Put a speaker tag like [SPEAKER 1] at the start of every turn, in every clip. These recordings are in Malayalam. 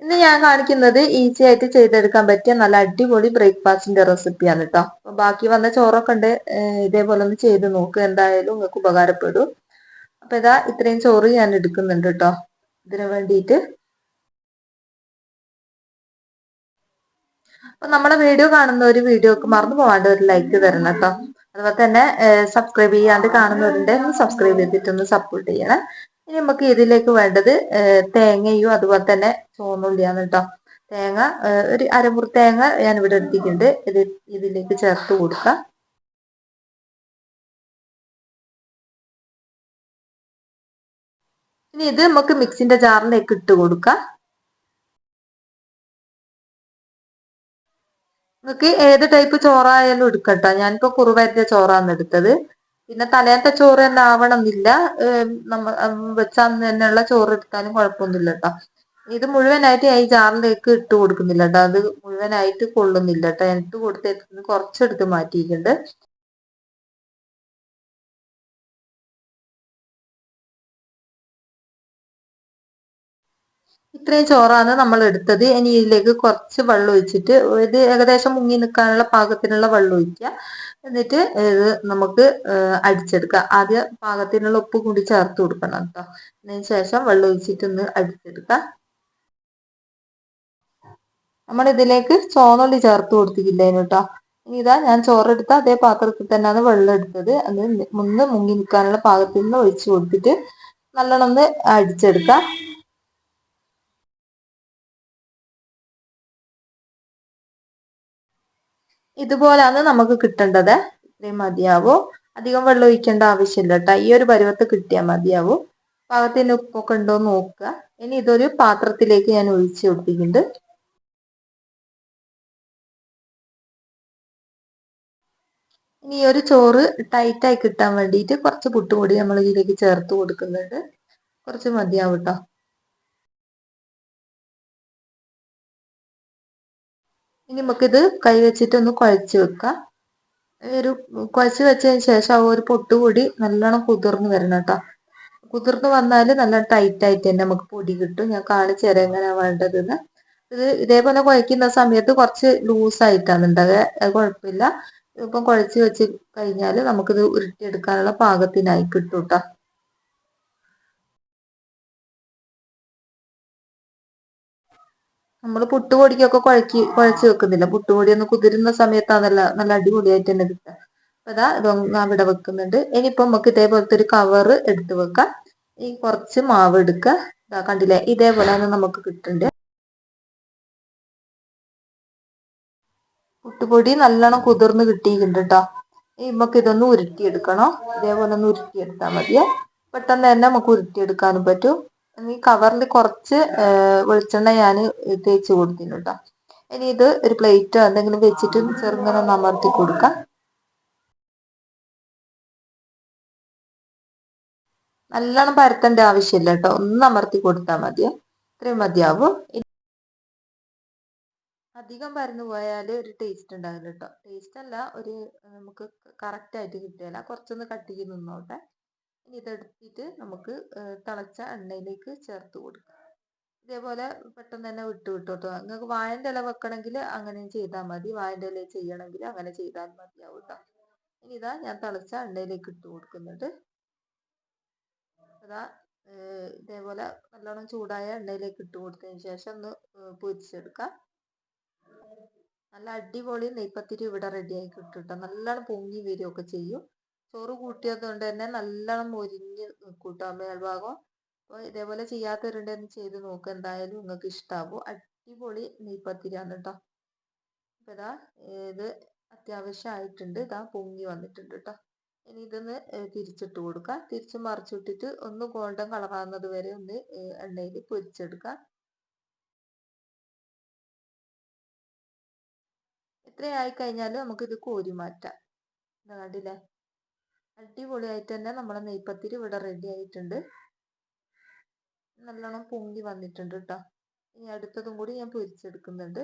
[SPEAKER 1] ഇന്ന് ഞാൻ കാണിക്കുന്നത് ഈസി ആയിട്ട് ചെയ്തെടുക്കാൻ പറ്റിയ നല്ല അടിപൊളി ബ്രേക്ക്ഫാസ്റ്റിന്റെ റെസിപ്പിയാണ് കേട്ടോ അപ്പൊ ബാക്കി വന്ന ചോറൊക്കെ ഉണ്ട്. ഇതേപോലെ ഒന്ന് ചെയ്ത് നോക്ക്. എന്തായാലും നിങ്ങൾക്ക് ഉപകാരപ്പെടും. അപ്പൊ ഇതാ ഇത്രയും ചോറ് ഞാൻ എടുക്കുന്നുണ്ട് കേട്ടോ ഇതിനു വേണ്ടിയിട്ട്. അപ്പൊ നമ്മളെ വീഡിയോ കാണുന്ന ഒരു വീഡിയോക്ക് മറന്നു പോകാണ്ട് ഒരു ലൈക്ക് തരണം കേട്ടോ അതുപോലെ തന്നെ സബ്സ്ക്രൈബ് ചെയ്യാണ്ട് കാണുന്നവരുണ്ട് സബ്സ്ക്രൈബ് ചെയ്തിട്ടൊന്ന് സപ്പോർട്ട് ചെയ്യണം. ഇനി നമുക്ക് ഇതിലേക്ക് വേണ്ടത് തേങ്ങയും അതുപോലെ തന്നെ ചോന്നുള്ളിയാണ് കേട്ടോ. തേങ്ങ ഒരു അരമുറി തേങ്ങ ഞാൻ ഇവിടെ എടുത്തിട്ടുണ്ട്. ഇത് ഇതിലേക്ക് ചേർത്ത് കൊടുക്കാം. ഇനി ഇത് നമുക്ക് മിക്സിന്റെ ജാറിലേക്ക് ഇട്ട് കൊടുക്കാം. നിങ്ങൾക്ക് ഏത് ടൈപ്പ് ചോറായാലും എടുക്കട്ടോ ഞാനിപ്പോ കുറുവരിന്റെ ചോറാണ് എടുത്തത്. പിന്നെ തലേന്നത്തെ ചോറ് തന്നെ ആവണമെന്നില്ല. നമ്മ വെച്ചന്ന് തന്നെയുള്ള ചോറ് എടുത്താലും കുഴപ്പമൊന്നുമില്ല കേട്ടോ ഇത് മുഴുവനായിട്ട് ഈ ജാറിലേക്ക് ഇട്ട് കൊടുക്കുന്നില്ല കേട്ടോ അത് മുഴുവനായിട്ട് കൊള്ളുന്നില്ല കേട്ടോ ഇട്ട് കൊടുത്ത് കുറച്ചെടുത്ത് മാറ്റിയിട്ടുണ്ട്. ഇത്രയും ചോറാണ് നമ്മൾ എടുത്തത് ഇനി ഇതിലേക്ക് കുറച്ച് വെള്ളം ഒഴിച്ചിട്ട് ഇത് ഏകദേശം മുങ്ങി നിൽക്കാനുള്ള പാകത്തിനുള്ള വെള്ളം ഒഴിക്കുക എന്നിട്ട് ഇത് നമുക്ക് അടിച്ചെടുക്കാം ആദ്യം പാകത്തിനുള്ള ഉപ്പ് കൂടി ചേർത്ത് കൊടുക്കണം കേട്ടോ. അതിന് ശേഷം വെള്ളം ഒഴിച്ചിട്ട് ഒന്ന് അടിച്ചെടുക്കാം നമ്മൾ ഇതിലേക്ക് ചോന്നുള്ളി ചേർത്ത് കൊടുത്തിട്ടില്ലേനു കേട്ടോ. ഇനി ഇതാ ഞാൻ ചോറെടുത്ത അതേ പാത്രത്തിൽ തന്നെയാണ് വെള്ളം എടുത്തത്. അത് മുന്ന് മുങ്ങി നിൽക്കാനുള്ള പാകത്തിൽ നിന്ന് ഒഴിച്ചു കൊടുത്തിട്ട് നല്ലോണം ഒന്ന് അടിച്ചെടുക്കാം ഇതുപോലാണ് നമുക്ക് കിട്ടേണ്ടത്. ഇത്രയും മതിയാവും. അധികം വെള്ളം ഒഴിക്കേണ്ട ആവശ്യമില്ല കേട്ടോ ഈ ഒരു പരുവത്ത് കിട്ടിയാൽ മതിയാവും. പാകത്തിന് ഉപ്പൊക്കെ ഉണ്ടോ നോക്കുക. ഇനി ഇതൊരു പാത്രത്തിലേക്ക് ഞാൻ ഒഴിച്ചു കൊടുത്തിട്ടുണ്ട് ഇനി ഈ ഒരു ചോറ് ടൈറ്റായി കിട്ടാൻ വേണ്ടിയിട്ട് കുറച്ച് പുട്ടുപൊടി നമ്മൾ ഇതിലേക്ക് ചേർത്ത് കൊടുക്കുന്നുണ്ട്. കുറച്ച് മതിയാവും കേട്ടോ ഇനി നമുക്കിത് കൈ വെച്ചിട്ട് ഒന്ന് കുഴച്ച് വെക്കാം. ഒരു കുഴച്ച് വെച്ചതിന് ശേഷം ആ ഒരു പൊട്ടുകൂടി നല്ലോണം കുതിർന്ന് വരണം കേട്ടോ കുതിർന്ന് വന്നാൽ നല്ല ടൈറ്റ് ആയിട്ട് തന്നെ നമുക്ക് പൊടി കിട്ടും. ഞാൻ കാണിച്ചു തരാം എങ്ങനെയാ വേണ്ടതെന്ന്. ഇത് ഇതേപോലെ കുഴക്കുന്ന സമയത്ത് കുറച്ച് ലൂസായിട്ടാണ് ഉണ്ടാകുക അത് കുഴപ്പമില്ല. ഇപ്പം കുഴച്ച് വെച്ച് കഴിഞ്ഞാൽ നമുക്കിത് ഉരുട്ടിയെടുക്കാനുള്ള പാകത്തിനായി കിട്ടും കേട്ടോ നമ്മൾ പുട്ടുപൊടിക്കൊക്കെ കുഴക്കി കുഴച്ച് വെക്കുന്നില്ല. പുട്ടുപൊടി ഒന്ന് കുതിരുന്ന സമയത്താണല്ല നല്ല അടിപൊളിയായിട്ട് തന്നെ കിട്ടുക അപ്പൊ അതാ ഞാൻ അവിടെ വെക്കുന്നുണ്ട്. ഇനിയിപ്പോ നമുക്ക് ഇതേപോലത്തെ ഒരു കവറ് എടുത്ത് വെക്കാം. ഈ കുറച്ച് മാവ് എടുക്കുക ഇതാ കണ്ടില്ലേ? ഇതേപോലെ നമുക്ക് കിട്ടുന്നുണ്ട് പുട്ടുപൊടി നല്ലോണം കുതിർന്ന് കിട്ടിയിട്ടുണ്ട് കേട്ടോ നമുക്ക് ഇതൊന്ന് ഉരുട്ടിയെടുക്കണം. ഇതേപോലെ ഒന്ന് ഉരുട്ടിയെടുത്താൽ മതിയെ. പെട്ടെന്ന് തന്നെ നമുക്ക് ഉരുട്ടിയെടുക്കാനും പറ്റും. ഈ കവറിൽ കുറച്ച് വെളിച്ചെണ്ണ ഞാൻ തേച്ച് കൊടുത്തിട്ടുണ്ട് കേട്ടോ ഇനി ഇത് ഒരു പ്ലേറ്റോ എന്തെങ്കിലും വെച്ചിട്ട് ചെറുങ്ങനെ ഒന്ന് അമർത്തി കൊടുക്കാം. നല്ലോണം പരത്തേണ്ട ആവശ്യമില്ല കേട്ടോ ഒന്ന് അമർത്തി കൊടുത്താൽ മതി. ഇത്രയും മതിയാവും. അധികം പരന്നു പോയാൽ ഒരു ടേസ്റ്റ് ഉണ്ടാവില്ല കേട്ടോ ടേസ്റ്റ് അല്ല ഒരു നമുക്ക് കറക്റ്റ് ആയിട്ട് കിട്ടിയാല കുറച്ചൊന്ന് കട്ടിക്ക് നിന്നോട്ടെ. ഇനി ഇതെടുത്തിട്ട് നമുക്ക് തിളച്ച എണ്ണയിലേക്ക് ചേർത്ത് കൊടുക്കാം. ഇതേപോലെ പെട്ടെന്ന് തന്നെ വിട്ട് വിട്ടോട്ടോ. നിങ്ങൾക്ക് വായന്റെ ഇല വെക്കണമെങ്കിൽ അങ്ങനെ ചെയ്താൽ മതി. വായന്റെ ഇല ചെയ്യണമെങ്കിൽ അങ്ങനെ ചെയ്താൽ മതിയാവും കേട്ടോ ഇനി ഇതാ ഞാൻ തിളച്ച എണ്ണയിലേക്ക് ഇട്ട് കൊടുക്കുന്നുണ്ട്. അതാ ഇതേപോലെ നല്ലോണം ചൂടായ എണ്ണയിലേക്ക് ഇട്ട് കൊടുത്തതിന് ശേഷം ഒന്ന് പൊരിച്ചെടുക്കാം. നല്ല അടിപൊളി നെയ്പ്പത്തിരി ഇവിടെ റെഡിയായി ആയി കിട്ടും നല്ലോണം പൊങ്ങി വരികയൊക്കെ ചെയ്യും. ചോറ് കൂട്ടിയത് കൊണ്ട് തന്നെ നല്ലോണം മൊരിഞ്ഞ് കൂട്ടോ മേൽഭാഗം അപ്പോൾ ഇതേപോലെ ചെയ്യാത്തവരുണ്ടെന്ന് ചെയ്ത് നോക്കുക എന്തായാലും നിങ്ങൾക്ക് ഇഷ്ടാവും. അടിപൊളി നെയ്പ്പത്തിരിയാണ് കേട്ടോ അപ്പോൾ ഇതാ ഇത് അത്യാവശ്യമായിട്ടുണ്ട് ഇതാ പൊങ്ങി വന്നിട്ടുണ്ട് കേട്ടോ ഇനി ഇതൊന്ന് തിരിച്ചിട്ട് കൊടുക്കുക തിരിച്ച് മറിച്ചിട്ടിട്ട് ഒന്ന് ഗോൾഡൻ കളറാകുന്നത് വരെ ഒന്ന് എണ്ണയിൽ പൊരിച്ചെടുക്കുക ഇത്രയായി കഴിഞ്ഞാൽ നമുക്കിത് കോരി മാറ്റാം. കണ്ടില്ലേ? അടിപൊളിയായിട്ട് തന്നെ നമ്മുടെ നെയ്പ്പത്തിരി ഇവിടെ റെഡി ആയിട്ടുണ്ട്. നല്ലോണം പൊങ്ങി വന്നിട്ടുണ്ട് കേട്ടോ ഇനി അടുത്തതും കൂടി ഞാൻ പൊരിച്ചെടുക്കുന്നുണ്ട്.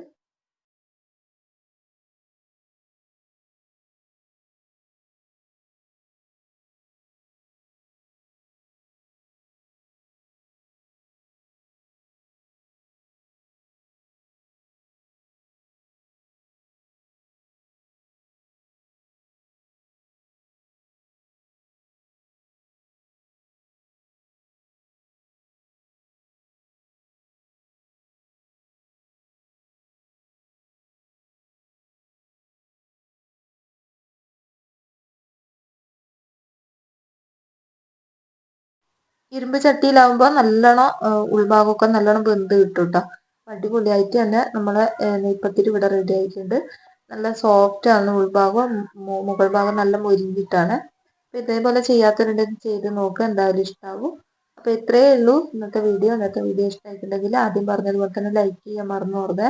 [SPEAKER 1] ഇരുമ്പ് ചട്ടിയിലാവുമ്പോൾ നല്ലോണം ഉൾഭാഗമൊക്കെ നല്ലോണം വെന്ത് കിട്ടും കേട്ടോ അടിപൊളിയായിട്ട് തന്നെ നമ്മളെ നെയ്പ്പത്തിരി ഇവിടെ റെഡി ആയിട്ടുണ്ട്. നല്ല സോഫ്റ്റ് ആണ് ഉൾഭാഗം മുകൾ ഭാഗം നല്ല മൊരിഞ്ഞിട്ടാണ്. അപ്പോൾ ഇതേപോലെ ചെയ്യാത്തവരുണ്ടെങ്കിൽ ചെയ്ത് നോക്കുക എന്തായാലും ഇഷ്ടാവും. അപ്പോൾ ഇത്രയേ ഉള്ളൂ ഇന്നത്തെ വീഡിയോ ഇന്നത്തെ വീഡിയോ ഇഷ്ടമായിട്ടുണ്ടെങ്കിൽ ആദ്യം പറഞ്ഞതുപോലെ തന്നെ ലൈക്ക് ചെയ്യാൻ മറന്നു പോകരുത്.